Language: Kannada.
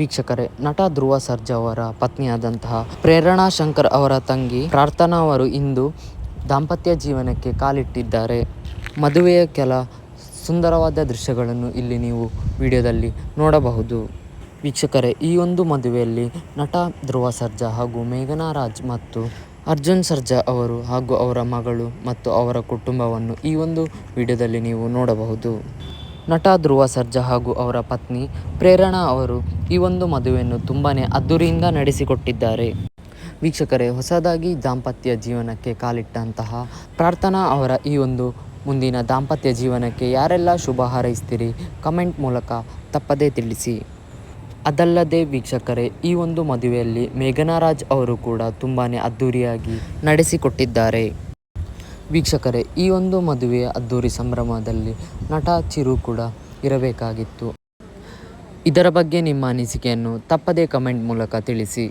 ವೀಕ್ಷಕರೇ, ನಟ ಧ್ರುವ ಸರ್ಜಾ ಅವರ ಪತ್ನಿಯಾದಂತಹ ಪ್ರೇರಣಾ ಶಂಕರ್ ಅವರ ತಂಗಿ ಪ್ರಾರ್ಥನಾ ಅವರು ಇಂದು ದಾಂಪತ್ಯ ಜೀವನಕ್ಕೆ ಕಾಲಿಟ್ಟಿದ್ದಾರೆ. ಮದುವೆಯ ಕೆಲ ಸುಂದರವಾದ ದೃಶ್ಯಗಳನ್ನು ಇಲ್ಲಿ ನೀವು ವಿಡಿಯೋದಲ್ಲಿ ನೋಡಬಹುದು. ವೀಕ್ಷಕರೇ, ಈ ಒಂದು ಮದುವೆಯಲ್ಲಿ ನಟ ಧ್ರುವ ಸರ್ಜಾ ಹಾಗೂ ಮೇಘನಾ ರಾಜ್ ಮತ್ತು ಅರ್ಜುನ್ ಸರ್ಜಾ ಅವರು ಹಾಗೂ ಅವರ ಮಗಳು ಮತ್ತು ಅವರ ಕುಟುಂಬವನ್ನು ಈ ಒಂದು ವಿಡಿಯೋದಲ್ಲಿ ನೀವು ನೋಡಬಹುದು. ನಟ ಧ್ರುವ ಸರ್ಜಾ ಹಾಗೂ ಅವರ ಪತ್ನಿ ಪ್ರೇರಣಾ ಅವರು ಈ ಒಂದು ಮದುವೆಯನ್ನು ತುಂಬಾ ಅದ್ದೂರಿಯಿಂದ ನಡೆಸಿಕೊಟ್ಟಿದ್ದಾರೆ. ವೀಕ್ಷಕರೇ, ಹೊಸದಾಗಿ ದಾಂಪತ್ಯ ಜೀವನಕ್ಕೆ ಕಾಲಿಟ್ಟಂತಹ ಪ್ರಾರ್ಥನಾ ಅವರ ಈ ಒಂದು ಮುಂದಿನ ದಾಂಪತ್ಯ ಜೀವನಕ್ಕೆ ಯಾರೆಲ್ಲ ಶುಭ ಹಾರೈಸ್ತೀರಿ ಕಮೆಂಟ್ ಮೂಲಕ ತಪ್ಪದೇ ತಿಳಿಸಿ. ಅದಲ್ಲದೆ ವೀಕ್ಷಕರೇ, ಈ ಒಂದು ಮದುವೆಯಲ್ಲಿ ಮೇಘನಾ ರಾಜ್ ಅವರು ಕೂಡ ತುಂಬಾ ಅದ್ಧೂರಿಯಾಗಿ ನಡೆಸಿಕೊಟ್ಟಿದ್ದಾರೆ. ವೀಕ್ಷಕರೇ, ಈ ಒಂದು ಮದುವೆಯ ಅದ್ದೂರಿ ಸಂಭ್ರಮದಲ್ಲಿ ನಟ ಚಿರು ಕೂಡ ಇರಬೇಕಾಗಿತ್ತು. ಇದರ ಬಗ್ಗೆ ನಿಮ್ಮ ಅನಿಸಿಕೆಯನ್ನು ತಪ್ಪದೇ ಕಮೆಂಟ್ ಮೂಲಕ ತಿಳಿಸಿ.